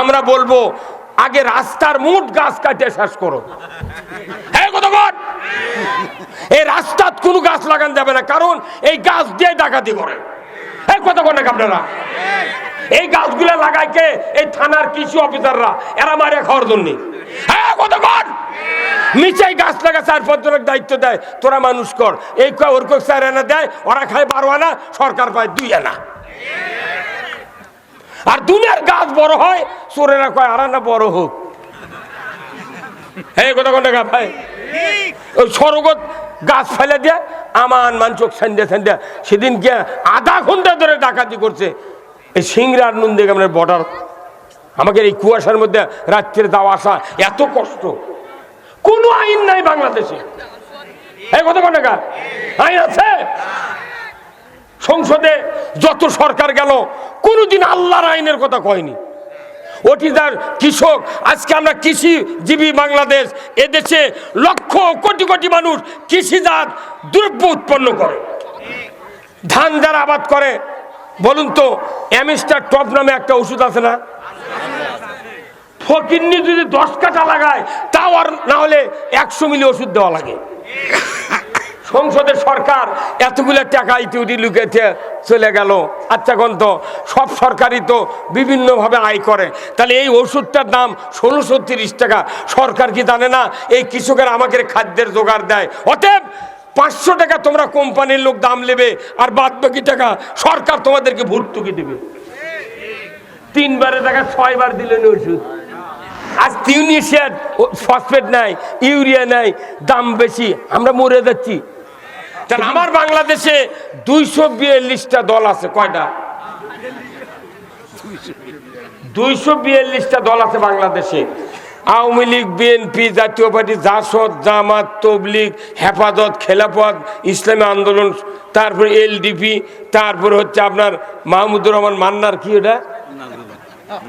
আমরা বলব, আগে রাস্তার মুঠ গাছ কাটে শেষ করো। এই রাস্তাত কোনো গাছ লাগান যাবে না, কারণ এই গাছ দিয়ে ডাকাতি করে। এই কতক্ষণ নাকি আপনারা? এই গাছগুলো লাগায় কে? এই থানার কৃষি অফিসাররা, এরা মারে খাওয়ার জন্য। কতক্ষণ মিচাই গাছ লাগা চার পাঁচজনের দায়িত্ব দেয়, তোরা মানুষ কর। এই ওর কয় চার আনা দেয়, ওরা খায় বারো আনা, সরকার পায় দুই আনা। আর দুনিয়ার গাছ বড় হয়, চোরেরা কয়, আর আনা বড় হোক। হ্যাঁ কথা কোন টাকা, ভাই? ওই সরগত গাছ ফেলে দিয়ে আমান, মানচোক সন্ধ্যা সন্ধ্যা সেদিন কে আধা ঘণ্টা ধরে ডাকাতি করছে। এই সিংরার নন্দী গ্রামের বর্ডার, আমাকে এই কুয়াশার মধ্যে রাত্রে দাও আসা এত কষ্ট। কোনো আইন নাই বাংলাদেশে। এই কথা কোন টাকা? আইন আছে? সংসদে যত সরকার গেল, কোনোদিন আল্লাহর আইনের কথা কয়নি। ওটি যার কৃষক, আজকে আমরা কৃষিজীবী বাংলাদেশ, এদেশে লক্ষ কোটি কোটি মানুষ কৃষিজাত দ্রব্য উৎপন্ন করে। ধান যারা আবাদ করে, বলুন তো, অ্যামিস্টার টপ নামে একটা ওষুধ আছে না? ফকিন্নি যদি দশ কাটা লাগায়, তাও আর না হলে একশো মিলি ওষুধ দেওয়া লাগে। সংসদের সরকার এতগুলো টাকা ইতিউতি লুকেছে চলে গেল। আচ্ছা কোন তো সব সরকারই তো বিভিন্নভাবে আয় করে। তাহলে এই ওষুধটার দাম ষোলোশো তিরিশ টাকা। সরকার কি জানে না, এই কৃষকের আমাকে খাদ্যের জোগাড় দেয়। অতএব পাঁচশো টাকা তোমরা কোম্পানির লোক দাম নেবে, আর বাদ বাকি টাকা সরকার তোমাদেরকে ভর্তুকি দেবে। তিনবারে টাকা ছয়বার দিলেন ওষুধ। আজ তিউনিশিয়ার ফসফেট নাই, ইউরিয়া নাই, দাম বেশি, আমরা মরে যাচ্ছি। তাহলে আমার বাংলাদেশে দুইশো বিয়াল্লিশটা দল আছে কয়টা? দুইশো বিয়াল্লিশটা দল আছে বাংলাদেশে। আওয়ামী লীগ বিএনপি জাতীয় পার্টি জাসদ জামাত তবলিগ হেফাজত খেলাফত ইসলামী আন্দোলন তারপরে এলডিপি তারপরে হচ্ছে আপনার মাহমুদুর রহমান মান্নার কি ওটা?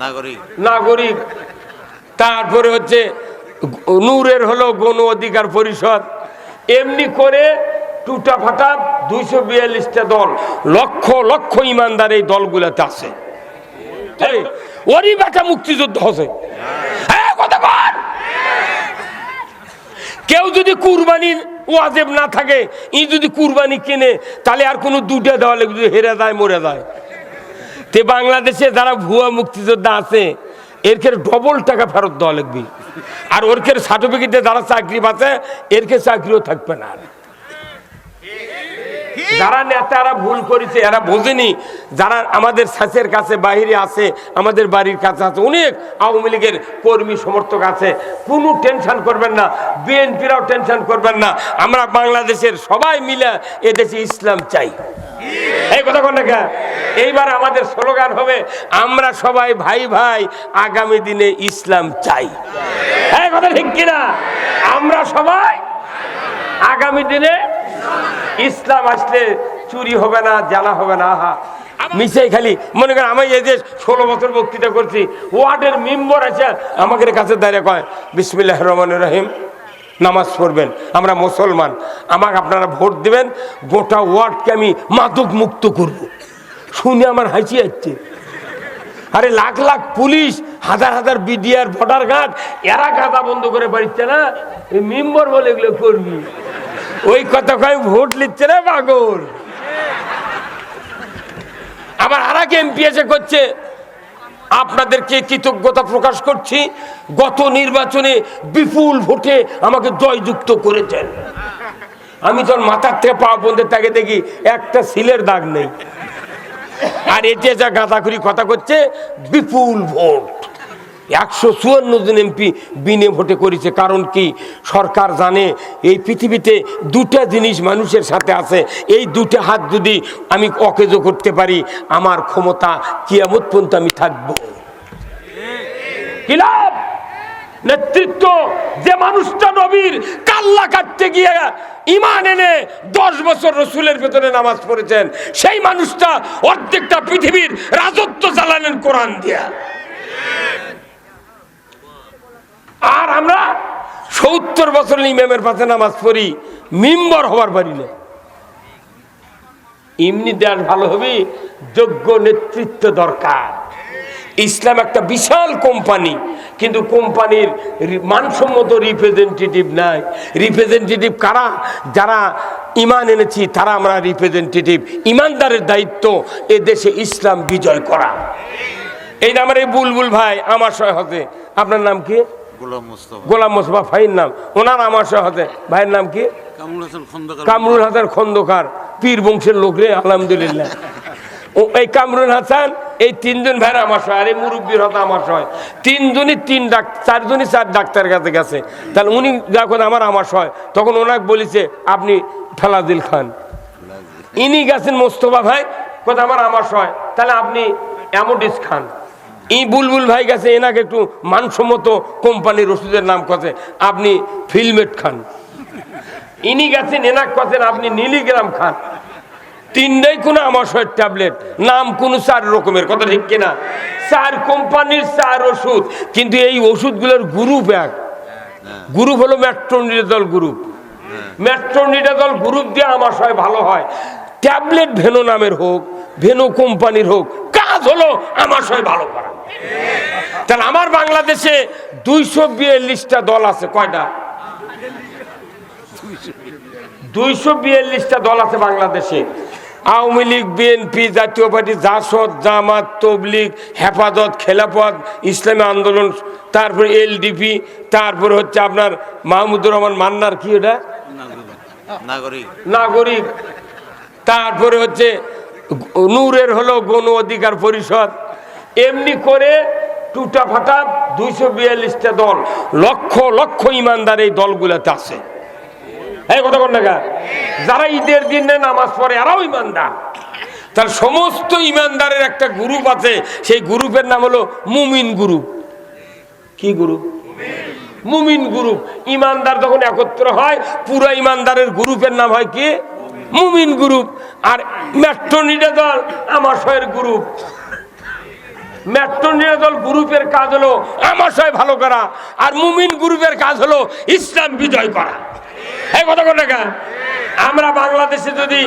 নাগরিক। নাগরিক। তারপরে হচ্ছে নূরের হলো গণ অধিকার পরিষদ। এমনি করে টুটা ফাটা দুইশো বিয়াল্লিশটা দল। লক্ষ লক্ষ ইমানদার এই দলগুলোতে আছে। ওরই বেটা মুক্তিযুদ্ধ হচ্ছে। কেউ যদি কুরবানি ওয়াজেব না থাকে, ই যদি কুরবানি কিনে, তাহলে আর কোনো দুটা দেওয়া লাগবে হেরে যায়, মরে যায়। তে বাংলাদেশে যারা ভুয়া মুক্তিযোদ্ধা আছে এরকে ডবল টাকা ফেরত দেওয়া লাগবে। আর ওরকে সার্টিফিকেটে যারা চাকরি পাচ্ছে এরকে চাকরিও থাকবে না আর। যারা নেতারা ভুল করেছে, এরা বোঝেনি। যারা আমাদের সাসের কাছে বাহিরে আছে, আমাদের বাড়ির কাছে আছে, অনেক আওয়ামী লীগের কর্মী সমর্থক আছে। কোনো টেনশন করবেন না, বিএনপিরাও টেনশন করবেন না। আমরা বাংলাদেশের সবাই মিলে এদেশে ইসলাম চাই। এই কথা কোন? এইবার আমাদের স্লোগান হবে, আমরা সবাই ভাই ভাই আগামী দিনে ইসলাম চাই। এই কথা ঠিক কিনা? আমরা সবাই আগামী দিনে ইসলাম আসলে চুরি হবে না জ্বালা হবে না আহা। মিশাই খালি। মনে করেন আমি এই যে ষোলো বছর বক্তৃতা করছি। ওয়ার্ডের মেম্বার আছে আমাদের কাছে দাঁড়িয়ে কয় বিসমিল্লাহ রহমান রহিম নামাজ পড়বেন আমরা মুসলমান। আমাকে আপনারা ভোট দেবেন গোটা ওয়ার্ডকে আমি মাদক মুক্ত করব। শুনে আমার হাসি যাচ্ছে আরে লাখ লাখ পুলিশ হাজার হাজার বিডিআর ভোটার গার্ড এরা গাদা বন্ধ করে বাড়িচ্ছে না মেম্বার বলে এগুলো করবি। ওই কথা কয়, ভোট নিচ্ছে না পাগল। আবার আর এক এমপি এসে করছে, আপনাদেরকে কৃতজ্ঞতা প্রকাশ করছি, গত নির্বাচনে বিপুল ভোটে আমাকে জয়যুক্ত করেছেন। আমি তোর মাথার থেকে পা পর্যন্ত তাকে দেখি, একটা সিলের দাগ নেই। আর এতে যা গাঁদাখুরি কথা করছে, বিপুল ভোট। একশো চুয়ান্ন জন এমপি বিনে ভোটে করেছে। কারণ কি? সরকার জানে এই পৃথিবীতে দুটা জিনিস মানুষের সাথে আছে। এই দুটা হাত যদি আমি অকেজ করতে পারি, আমার ক্ষমতা কিয়ামত পর্যন্ত আমি থাকব। কি লাভ? নেতৃত্ব, যে মানুষটা নবীর কাল্লা কাটতে গিয়ে ইমান এনে দশ বছর রসুলের ভেতরে নামাজ পড়েছেন, সেই মানুষটা অর্ধেকটা পৃথিবীর রাজত্ব চালালেন কোরআন দিয়া আর আমরা সত্তর বছর ইমামের পাশে নামাজ পড়ি, মিম্বর হবার পারি না। এমনি দেশ ভালো হবে, যোগ্য নেতৃত্ব দরকার। ইসলাম একটা বিশাল কোম্পানি, কিন্তু কোম্পানির মানসম্মত রিপ্রেজেন্টেটিভ নাই। রিপ্রেজেন্টেটিভ কারা? যারা ইমান এনেছি, তারা আমরা রিপ্রেজেন্টেটিভ ইমানদারের দায়িত্ব এ দেশে ইসলাম বিজয় করা। এই আমার এই বুলবুল ভাই, আমার সয় হতে। আপনার নাম কি? গোলাম মোস্তফা। ভাইয়ের নাম। ওনার আমার হতে ভাইয়ের নাম কি? কামরুল হাসান খন্দকার। পীর বংশের লোক রে আলহামদুলিল্লাহ। এই কামরুল হাসান এই তিনজন আমার আর এই মুরব্বীর হতে আমার তিনজনই তিন ডাক্তার চারজনই চার ডাক্তার কাছে গেছে। তাহলে উনি যখন আমার আমার সয় তখন ওনাকে বলেছে আপনি ফেলাদিল খান। ইনি গেছেন মোস্তফা ভাই কথা আমার আমার সয় তাহলে আপনি অ্যামোডিস খান। ই বুলবুল ভাই গেছে, এনাকে একটু মানসম্মত কোম্পানির ওষুধের নাম কথা আপনি ফিলমেট খান। ইনি গেছেন, এনাক কথা আপনি নীলিগ্রাম খান। তিনটাই কোনো আমাশয়ের ট্যাবলেট, নাম কোনো চার রকমের, কথা ঠিক কিনা? চার কোম্পানির চার ওষুধ, কিন্তু এই ওষুধগুলোর গ্রুপ এক। গ্রুপ হলো ম্যাট্রোনিডাজল গ্রুপ। ম্যাট্রোনিডাজল গ্রুপ দিয়ে আমাশয় ভালো হয়। ট্যাবলেট ভেনো নামের হোক, ভেনো কোম্পানির হোক হলো আমাশয় ভালো করা। তাহলে আমার বাংলাদেশে দুইশো বিয়াল্লিশটা দল আছে কয়টা? দুইশো বিয়াল্লিশটা দল আছে বাংলাদেশে। আওয়ামী লীগ বিএনপি জাতীয় পার্টি জাসদ জামাত তবলিগ হেফাজত খেলাফত ইসলামী আন্দোলন তারপরে এলডিপি তারপরে হচ্ছে আপনার মাহমুদুর রহমান মান্নার কি ওটা? নাগরিক। নাগরিক। তারপরে হচ্ছে নূরের হলো গণ অধিকার পরিষদ। এমনি করে টুটা ফাটা দুইশো বিয়াল্লিশটা দল, লক্ষ লক্ষ ইমানদার এই দলগুলোতে আছে। এই কথা কোন? টাকা যারা ঈদের দিনে নামাজ পড়ে এরাও ইমানদার। তার সমস্ত ইমানদারের একটা গ্রুপ আছে, সেই গ্রুপের নাম হলো মুমিন গ্রুপ কি গ্রুপ মুমিন গ্রুপ ইমানদার যখন একত্র হয়, পুরো ইমানদারের গ্রুপের নাম হয় কি? মুমিন গ্রুপ আর মেট্রোনিডা দল আমাশয়ের গ্রুপ। মেট্রোনিডা দল গ্রুপের কাজ হলো আমাশয় ভালো করা আর মুমিন গ্রুপের কাজ হলো ইসলাম বিজয় করা। আমরা বাংলাদেশে যদি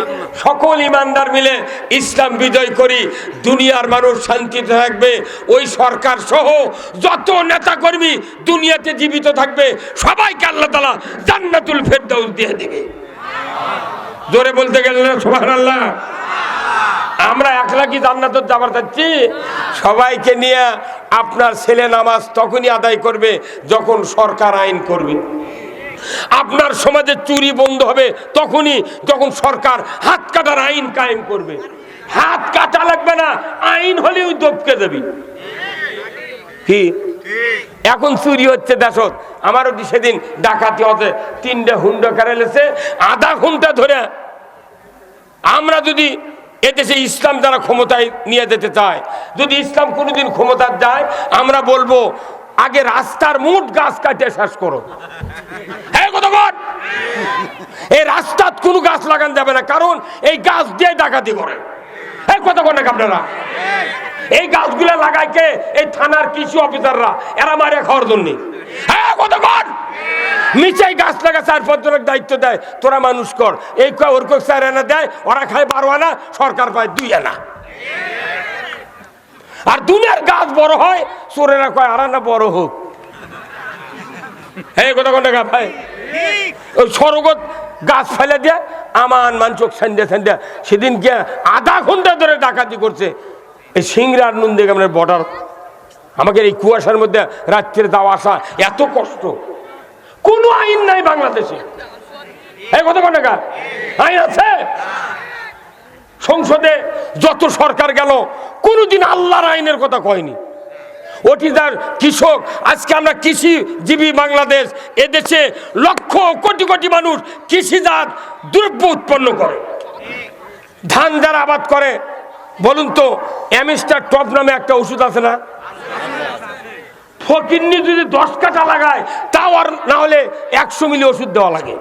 সকল ইমানদার মিলে ইসলাম বিজয় করি, দুনিয়ার মানুষ শান্তিতে থাকবে, ওই সরকার সহ যত নেতা কর্মী দুনিয়াতে জীবিত থাকবে, সবাইকে আল্লাহ তালা জান্নাতুল ফেরদাউস দিয়ে দিবে। জোরে বলতে গেলে সুবহানাল্লাহ। আমরা একলা কি জান্নাত যাবার চাচ্ছি সবাইকে নিয়ে আপনার ছেলে নামাজ তখনই আদায় করবে যখন সরকার আইন করবে। আপনার সমাজে চুরি বন্ধ হবে তখনই যখন সরকার হাত কাটার আইন কায়েম করবে। হাত কাটা লাগবে না, আইন হলেও দপকে দেবি। কি? এখন চুরি হচ্ছে দেশত। আমারও সেদিন ডাকাতি হতে তিনটে হুন্ডা কারেলেছে আধা ঘণ্টা ধরে আমরা যদি এদেশে ইসলাম যারা ক্ষমতায় নিয়ে যেতে চায়, যদি ইসলাম কোনোদিন ক্ষমতার যায়, আমরা বলব, আগে রাস্তার মুঠ গাছ কাটিয়ে শেষ করো। এই রাস্তার কোনো গাছ লাগান যাবে না, কারণ এই গাছ দিয়ে ডাকাতি করে। হ্যাঁ কতক্ষণ আপনারা? এই গাছগুলো লাগায় কে? এই থানার কৃষি অফিসাররা। এরা মারে খাওয়ার জন্য। হ্যাঁ গাছ লাগা দায়িত্ব দেয়। তোরা মানুষ কর। এই ওর দেয়। ওরা আনা, সরকার আনা। আর দুনিয়ার গাছ বড় হয় কয়, আর বড় হোক। হ্যাঁ ভাই গাছ ফেলে দিয়ে আমান, মানচোক, সান্দে সান্দে। সেদিন গিয়ে আধা ঘণ্টা ধরে ডাকাতি করছে। এই সিংরার নুন দিকে আমরা বর্ডার আমাকে এই কুয়াশার মধ্যে রাত্রে যাওয়া আসা এত কষ্ট। কোনো আইন নাই বাংলাদেশে। এই টাকা আইন আছে? সংসদে যত সরকার গেল, কোনোদিন আল্লাহর আইনের কথা কয়নি। ওটি যার কৃষক, আজকে আমরা কৃষিজীবী বাংলাদেশ, এদেশে লক্ষ কোটি কোটি মানুষ কৃষিজাত দ্রব্য উৎপন্ন করে। ধান যারা আবাদ করে বলুন তো, অ্যামিস্টার টপ নামে একটা ওষুধ আছে না? ফকিন্নি যদি দশ কাটা লাগায়, তাও আর না হলে একশো মিলি ওষুধ দেওয়া লাগে।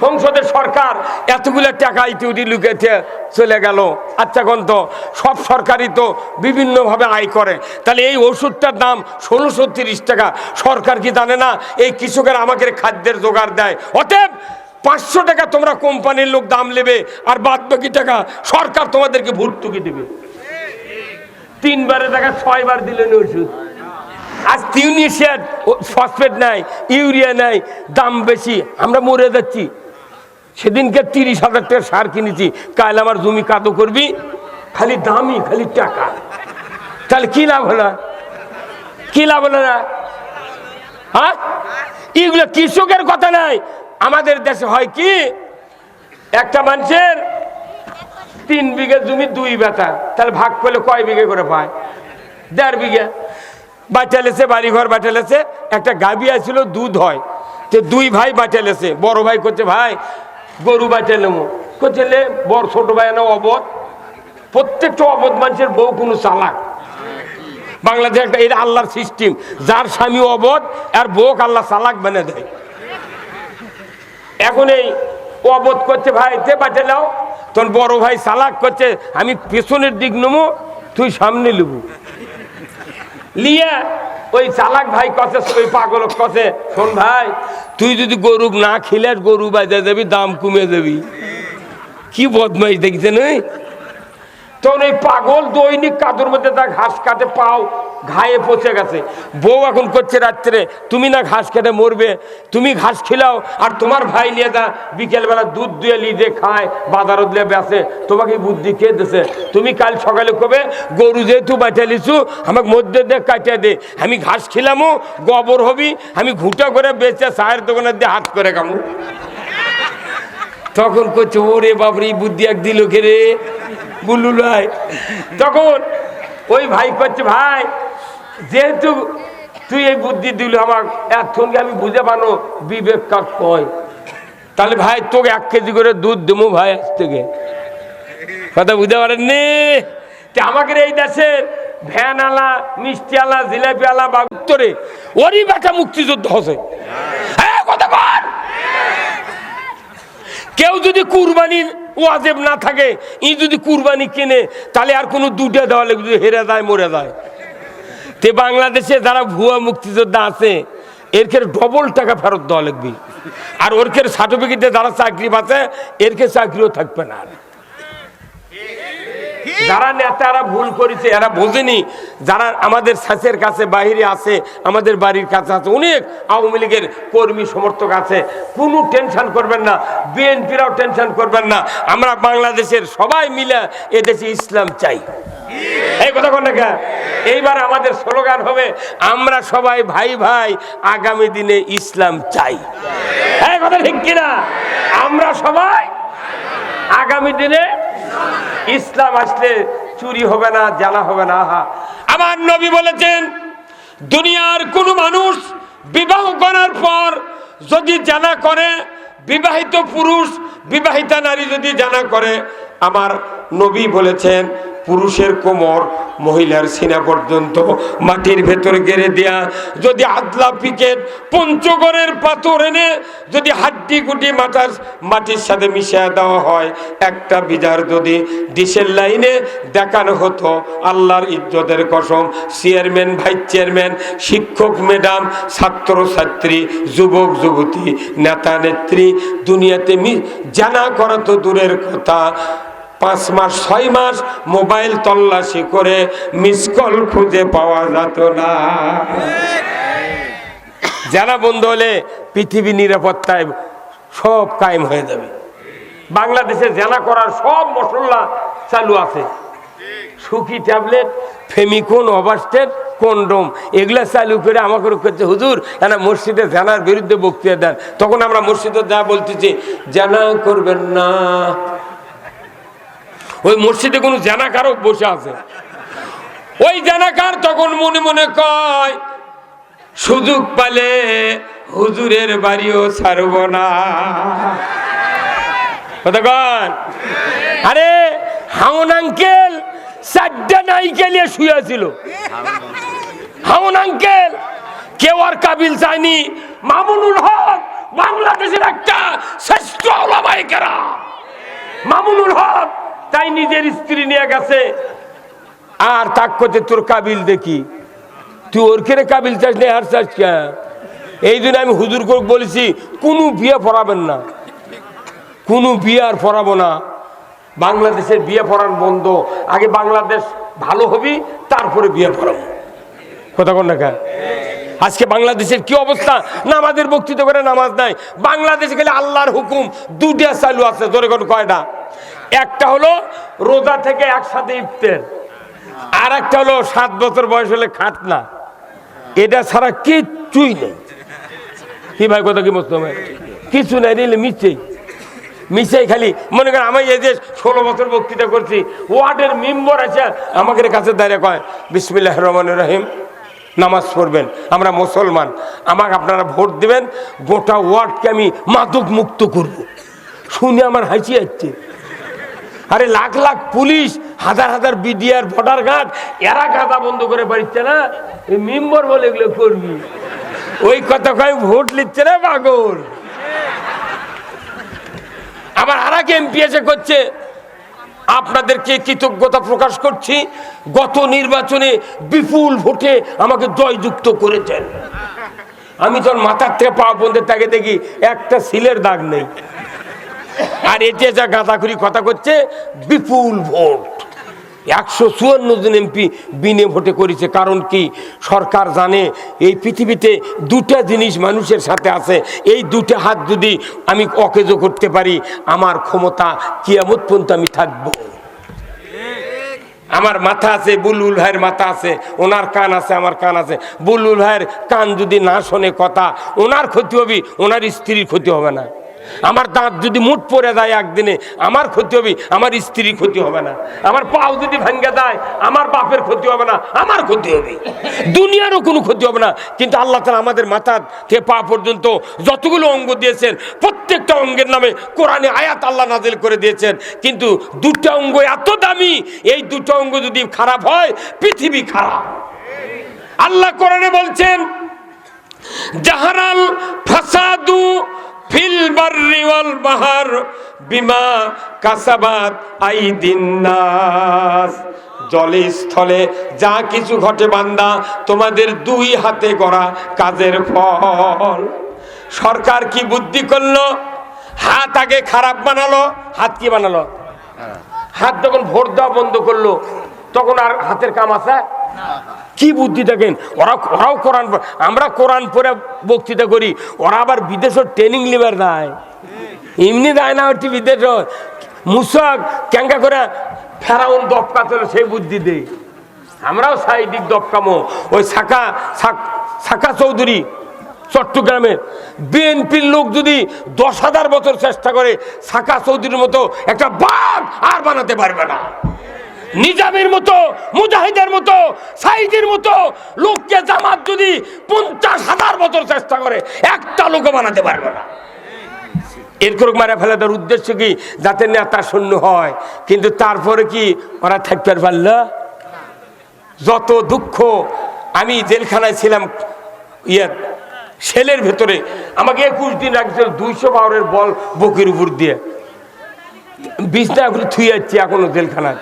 সংসদের সরকার এতগুলো টাকা ইতিউটি লুকেছে চলে গেল। আচ্ছা কোন তো সব সরকারই তো বিভিন্নভাবে আয় করে। তাহলে এই ওষুধটার দাম ষোলোশো তিরিশ টাকা। সরকার কি জানে না, এই কৃষকের আমাকে খাদ্যের জোগাড় দেয়। অতএব পাঁচশো টাকা তোমরা কোম্পানির লোক দাম নেবে আর বাদ বাকি টাকা সরকার তোমাদেরকে ভর্তুকি দেবে। তিনবারে দেখা ছয়বার দিলেন ওষুধ। আজ টিউনিশিয়ার ফসফেট নাই, ইউরিয়া নাই, দাম বেশি, আমরা মরে যাচ্ছি। সেদিনকে তিরিশ হাজার টাকা সার কিনেছি, কাল আমার জমি কাদো করবি, খালি দামি, খালি টাকা। তাহলে কি লাভ হলো? কি লাভ হলো না? হ্যাঁ? এগুলো কৃষকের কথা নাই আমাদের দেশে হয় কি? একটা মানুষের তিন বিঘে জমি, দুই বেতা। তাহলে ভাগ করলে কয় বিঘে করে পায়? দেড় বিঘে। বাটালেছে বাড়ি ঘর বাটালেছে একটা গাভী আছিল, দুধ হয়। তো দুই ভাই বাটালেছে বড় ভাই করছে ভাই, গরু বাটালেমো করছে বড়, ছোট ভাই না অবধ। প্রত্যেকটা অবধ মানুষের বউ কোনো চালাক। বাংলাদেশ একটা এটা আল্লাহর সিস্টেম যার স্বামী অবধ, আর বউক আল্লাহ চালাক বানে দেয়। এখন এই অবোধ করছে, ভাই, যে তে নাও। তখন বড় ভাই সালাক করছে, আমি পেছনের দিক নেব তুই সামনে নেব লিয়া ওই চালাক ভাই কছে, ওই পাগল কছে, শোন ভাই, তুই যদি গরু না খেলে গরু বাজে যাবি, দাম কমে যাবি। কি বদমাইশ দেখছেন ওই তখন ওই পাগল দৈনিক কাদুর মধ্যে তা ঘাস কাটে, পাও ঘায়ে পচে গেছে। বউ এখন করছে রাত্রে, তুমি না ঘাস কেটে মরবে, তুমি ঘাস খিলাও, আর তোমার ভাই নিয়ে যা, বিকেলবেলা দুধ দুয়ে লিজে খায় বাজারত দিয়ে বেসে তোমাকে বুদ্ধি খেয়ে দিছে? তুমি কাল সকালে কবে, গরু যেহেতু বাঁচা লিছু, আমাকে মধ্যে দিয়ে কাটিয়ে দে, আমি ঘাস খিলামো, গোবর হবি, আমি ঘুটা করে বেচে চায়ের দোকানে দিয়ে হাত করে কামু তখন করছে, ওরে বাবরে এই বুদ্ধি এক দিল কে রে বুলু ভাই তখন ওই ভাই করছে ভাই, যেহেতু তুই এই বুদ্ধি দিল আমার এতক্ষণকে আমি বুঝে পানো বিবেক কাক কয়? তাহলে ভাই, তোকে এক কেজি করে দুধ দেবো ভাই আজ থেকে। কথা বুঝতে পারেননি? আমাকে এই দেশের ভ্যান আলা, মিষ্টি আলা, জিলাপি আলা বা উত্তরে ওরই বেটা মুক্তিযুদ্ধ হসে হ্যাঁ কথা বল কেউ যদি কুরবানির ওয়াজেব না থাকে, ই যদি কুরবানি কেনে, তাহলে আর কোনো দুটা দেওয়া লাগবে যদি হেরে যায়, মরে যায় তে বাংলাদেশে যারা ভুয়া মুক্তিযোদ্ধা আছে এরকে ডবল টাকা ফেরত দেওয়া লাগবে আর ওরকের সার্টিফিকেটে যারা চাকরি পাচ্ছে এরকে চাকরিও থাকবে না আর। যারা নেতারা ভুল করেছে, এরা বোঝেনি। যারা আমাদের সাসের কাছে বাহিরে আছে, আমাদের বাড়ির কাছে আছে, অনেক আওয়ামী লীগের কর্মী সমর্থক আছে। কোনো টেনশন করবেন না, বিএনপিরাও টেনশন করবেন না। আমরা বাংলাদেশের সবাই মিলে এদেশে ইসলাম চাই। এই কথা কোন দেখা এইবার আমাদের স্লোগান হবে, আমরা সবাই ভাই ভাই আগামী দিনে ইসলাম চাই। এই কথা ঠিক কিনা? আমরা সবাই আগামী দিনে ইসলাম আসলে চুরি হবে না জানা হবে না, আহা। আমার নবী বলেছেন, দুনিয়ার কোন মানুষ বিবাহ করার পর যদি জানা করে, বিবাহিত পুরুষ, বিবাহিতা নারী যদি জানা করে, আমার নবী বলেছেন পুরুষের কোমর মহিলার সিনা পর্যন্ত মাটির ভেতর গেড়ে দেয়া। যদি আদলা পিকেট পঞ্চগড়ের পাথর এনে যদি হাড্ডি গুটি মাটার মাটির সাথে মিশিয়ে দেওয়া হয়, একটা বিজার যদি ডিসের লাইনে দেখানো হতো, আল্লাহর ইজ্জতের কসম, চেয়ারম্যান, ভাইস চেয়ারম্যান, শিক্ষক, ম্যাডাম, ছাত্র, ছাত্রী, যুবক, যুবতী, নেতা, নেত্রী, দুনিয়াতে জানা করা তো দূরের কথা। পাঁচ মাস, ছয় মাস মোবাইল তল্লাশি করে মিস কল খুঁজে পাওয়া যেত না। জানা বন্ধ হলে পৃথিবী নিরাপত্তায় সব কায়েম হয়ে যাবে। বাংলাদেশে জানা করার সব মশলা চালু আছে। সুখী ট্যাবলেট, ফেমিকোন অবাস্টেড কন্ডম, এগুলা চালু করে আমাকে করছে। হুজুর, এনা মসজিদে জানার বিরুদ্ধে বক্তৃতা দেন। তখন আমরা মসজিদে যা বলতেছি, জানা করবেন না। ওই মসজিদে কোনো জানাকারক বসে আছে। ওই জানাকার তখন মনে মনে কয়, সুযোগ পালে হুজুরের বাড়িও ছাড়ব না। কতক্ষণ আরে, হাউন আঙ্কেল চারটা নাইকেল শুয়েছিল হাউন আঙ্কেল, কেউ আর কাবিল চায়নি। মামুনুল হক বাংলাদেশের একটা শ্রেষ্ঠ ওলামাইকেরা মামুনুল হক তাই নিজের স্ত্রী নিয়ে গেছে। আর তাক করতে তোর কাবিল দেখি। তুই ওর কেড়ে কাবিল চাস না, আর চাস এই জন্য আমি হুজুর করে বলেছি, কোনো বিয়ে পড়াবেন না। কোনো বিয়ে আর পড়াবো না। বাংলাদেশের বিয়ে পড়ান বন্ধ। আগে বাংলাদেশ ভালো হবি, তারপরে বিয়ে পড়াবো। কথা কোন না আজকে বাংলাদেশের কি অবস্থা? নামাজের বক্তৃতা করে নামাজ নাই। বাংলাদেশে গেলে আল্লাহর হুকুম দুটা চালু আছে, ধরে কোন কয়টা? একটা হলো রোজা থেকে একসাথে ইফতের, আর একটা হলো সাত বছর বয়স হলে খাতনা এটা ছাড়া কিচ্ছুই নেই। কি ভাই কথা কি বুঝতে হবে কিছু নাই নিলে মিছেই মিশেই খালি। মনে করেন আমি এই যে ষোলো বছর বক্তৃতা করছি, ওয়ার্ডের মেম্বার আছে, আমাকে কাছে দাঁড়িয়ে কয় বিসমিল্লাহ রহমান রহিম, নামাজ পড়বেন, আমরা মুসলমান। আমাকে আপনারা ভোট দেবেন, গোটা ওয়ার্ডকে আমি মাদক মুক্ত করব। শুনে আমার হাসি আসছে। আরে লাখ লাখ পুলিশ, হাজার হাজার বিডিআর, ভোটার গার্ড এরা গাদা বন্ধ করে বাড়িচ্ছে না? মেম্বার বলে এগুলো করবি। ওই কথা কয়, ভোট নিচ্ছে না পাগল। আবার আর এক এমপি এসে করছে, আপনাদেরকে কৃতজ্ঞতা প্রকাশ করছি, গত নির্বাচনে বিপুল ভোটে আমাকে জয়যুক্ত করেছেন। আমি তোর মাথার থেকে পা বন্ধে তাকে দেখি, একটা সিলের দাগ নেই। আর এতে যা গাঁদাখুরি কথা করছে, বিপুল ভোট। একশো চুয়ান্ন জন এমপি বিনে ভোটে করেছে। কারণ কি? সরকার জানে এই পৃথিবীতে দুটা জিনিস মানুষের সাথে আছে। এই দুটা হাত যদি আমি অকেজ করতে পারি, আমার ক্ষমতা কিয়ামত পর্যন্ত আমি থাকব। আমার মাথা আছে, বুলবুল ভাইয়ের মাথা আছে, ওনার কান আছে, আমার কান আছে। বুলবুল ভাইয়ের কান যদি না শোনে কথা, ওনার ক্ষতি হবে, ওনার স্ত্রীর ক্ষতি হবে না। আমার দাঁত যদি মুঠ পড়ে যায় একদিনে, আমার ক্ষতি হবে, আমার স্ত্রীর ক্ষতি হবে না। আমার পাও যদি ভাঙ্গে দেয়, আমার বাপের ক্ষতি হবে না, আমার ক্ষতি হবে। দুনিয়ারও কোনো ক্ষতি হবে না। কিন্তু আল্লাহ তালা আমাদের মাথা থেকে পা পর্যন্ত যতগুলো অঙ্গ দিয়েছেন, প্রত্যেকটা অঙ্গের নামে কোরআনে আয়াত আল্লাহ নাজিল করে দিয়েছেন। কিন্তু দুটো অঙ্গ এত দামি, এই দুটো অঙ্গ যদি খারাপ হয়, পৃথিবী খারাপ। আল্লাহ কোরআনে বলছেন জাহারাল ফাসাদু ফিল বাররি ওয়াল বাহার বিমা কাসাবাত আইদিন নাস। জলে স্থলে যা কিছু ঘটে বান্দা তোমাদের দুই হাতে করা কাজের ফল। সরকার কি বুদ্ধি করল? হাত আগে খারাপ বানালো হাত কি বানালো? হাত যখন ভোট দেওয়া বন্ধ করল তখন আর হাতের কাম আছে? কি বুদ্ধি দেখেন? ওরা ওরাও কোরআন। আমরা কোরআন পড়ে বক্তৃতা করি, ওরা আবার বিদেশের ট্রেনিং লিবার দেয় এমনি দেয় না হচ্ছে বিদেশ মুসাক ক্যাঙ্কা করে ফেরাউন দপকা চলে সেই বুদ্ধি দেই আমরাও সাইদিক দপকামো। ওই শাখা শাখা চৌধুরী চট্টগ্রামের বিএনপির লোক যদি দশ হাজার বছর চেষ্টা করে শাখা চৌধুরীর মতো একটা বাঘ আর বানাতে পারবে না। নিজামের মতো, মুজাহিদের মতো, সাইদের মতো লোককে জামাত যদি পঞ্চাশ হাজার বছর চেষ্টা করে, একটা লোকও বানাতে পারবে না। এরকম মারা ফেলে তার উদ্দেশ্য কি? যাতে নেতা শূন্য হয়। কিন্তু তারপরে কি? ওরা থাকতে পারল যত দুঃখ, আমি জেলখানায় ছিলাম ইয়ে সেলের ভেতরে, আমাকে একুশ দিন রাখছিল দুইশো পাওয়ারের বল বকির উপর দিয়ে। বিছনা করে থুয়ে যাচ্ছি এখনও জেলখানায়।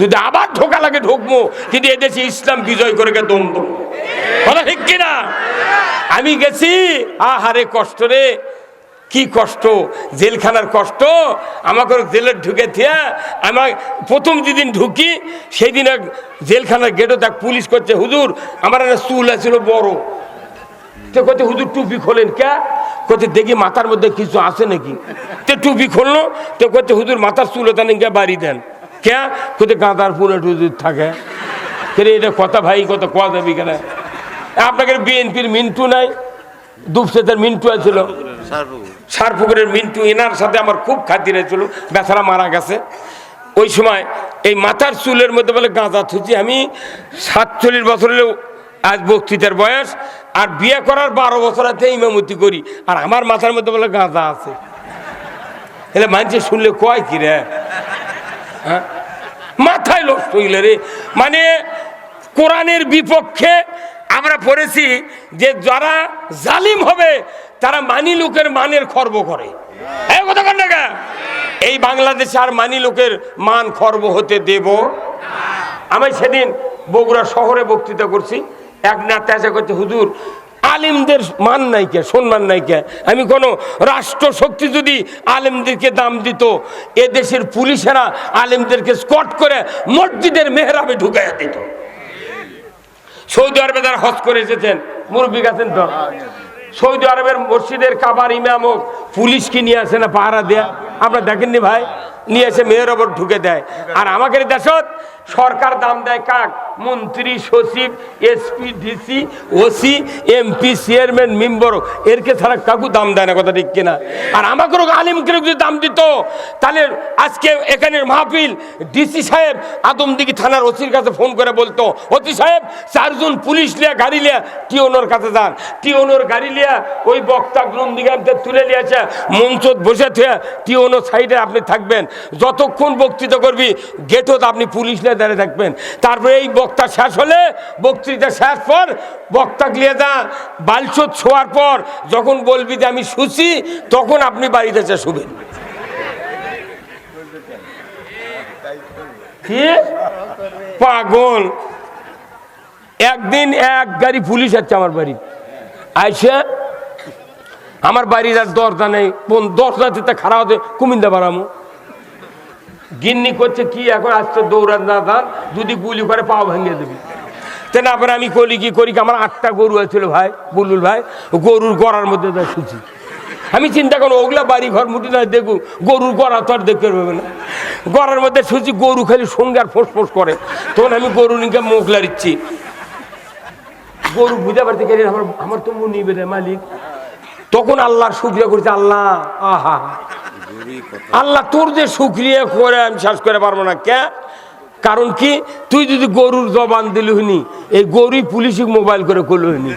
যদি আবার ঢোকা লাগে ঢুকবো, কিন্তু এদেশে ইসলাম বিজয় করে গে দম কথা ঠিক কিনা? আমি গেছি, আহারে কষ্ট রে, কি কষ্ট? জেলখানার কষ্ট? আমাকে জেলে ঢুকে থিয়া আমার প্রথম যেদিন ঢুকি সেই দিন এক জেলখানার গেটও দেখ পুলিশ করছে, হুজুর, আমার একটা চুল আছিল বড়। তো কত হুজুর, টুপি খোলেন কে কত দেখি, মাথার মধ্যে কিছু আছে নাকি? তে টুপি খুললো, তো কত হুজুর, মাথার চুল তানে গিয়ে বাড়ি দেন। কে গাঁদার পুরো হুজুর থাকে। কেরে এটা কথা ভাই কত কোয়া কেন? আপনাকে বিএনপির মিন্টু নাই, দুপসেতের মিন্টু আছিল। সারপুকুর সারপুকুরের মিন্টু, এনার সাথে আমার খুব খাতিরে ছিল বেচারা মারা গেছে। ওই সময় এই মাথার চুলের মধ্যে বলে গাঁজা থুচি আমি। সাতচল্লিশ বছর হলেও আজ বক্তৃতার বয়স, আর বিয়ে করার বারো বছর আছে, ইমামতি করি। আর আমার মাথার মধ্যে বলে গাঁজা আছে। এলে মানুষে শুনলে কয় কি রে? হ্যাঁ? মাথায় নষ্ট হইলে রে। মানে কোরআনের বিপক্ষে আমরা পড়েছি যে যারা জালিম হবে, তারা মানি লোকের মানের খর্ব করে। এই বাংলাদেশে আর মানি লোকের মান খর্ব হতে দেব আমি সেদিন বগুড়া শহরে বক্তৃতা করছি। এক নেতা করছে হুজুর আলিমদের মান নাই কে, সম্মান নাই কে? আমি কোনো রাষ্ট্র শক্তি যদি আলেমদেরকে দাম দিত, এ দেশের পুলিশেরা আলেমদেরকে স্কট করে মসজিদের মেহরাবে ঢুকাইয়া দিত। সৌদি আরবে তারা হজ করে এসেছেন, মুরব্বী গেছেন তো? সৌদি আরবের মসজিদের কাবার ইমাম হোক, পুলিশ কি নিয়ে আসে না পাহারা দেয়া? আপনারা দেখেননি ভাই? নিয়ে এসে মেয়ের ওপর ঢুকে দেয়। আর আমাদের দেশত সরকার দাম দেয় কাক? মন্ত্রী, সচিব, SP, DC, OC, MP, chairman, member. এরকে ছাড়া কাকু দাম দেয় না কথা ঠিক কিনা? আর আমাকেও আলিমকে যদি দাম দিত, তাহলে আজকে এখানের মাহফিল ডিসি সাহেব আদমদিঘি থানার ওসির কাছে ফোন করে বলতো অতি সাহেব, চারজন পুলিশ লিয়া, গাড়ি লিয়া, টিওনোর কাছে যান। টিওনোর গাড়ি লিয়া ওই বক্তা গ্রন্থিকে তুলে নিয়েছে। মঞ্চত বসে থেকে টিওনো সাইডে আপনি থাকবেন। যতক্ষণ বক্তৃতা করবি, গেটত আপনি পুলিশ নিয়ে দাঁড়িয়ে থাকবেন। তারপরে এই বক্তা শেষ হলে, বক্তৃতা শেষ পর বক্তা গিয়ে যা বালচত ছোঁয়ার পর যখন বলবি যে আমি শুছি, তখন আপনি বাড়িতে এসে শুবেন। পাগল। একদিন এক গাড়ি পুলিশ আছে আমার বাড়ি। আইসে আমার বাড়ির আর দরজা নেই। দরজা দিতে খারাপ হতে কুমিন্দা বাড়ামো। গিন্নি করছে, কি এখন আসছে দৌড়ান না দান? যদি গুলি করে পাও ভেঙে দেবি। তেন আবার আমি করি কি করি আমার আটটা গরু আছিল ভাই, বুলুল ভাই, গরুর গড়ার মধ্যে যা শুছি। আমি চিন্তা করো ওগুলা বাড়ি ঘর মুটি না দেখু গরুর গড়া তো আর দেখতে পাবে না। গড়ার মধ্যে শুছি, গরু খালি আর ফোঁস ফোঁস করে। তখন আমি গরু নিকে মুখ লাড়িচ্ছি। গরু বুঝা পারতে গেলে আমার আমার তো মনে নিবে রে মালিক। তখন আল্লাহর শুক্রিয়া করছে, আল্লাহ, আহা। আল্লাহ তোর যে শুক্রিয়া করে আমি শ্বাস করে পারব না। কে? কারণ কি? তুই যদি গরুর জবান দিলি হইনি এই গরুই পুলিশ মোবাইল করে করলি হইনি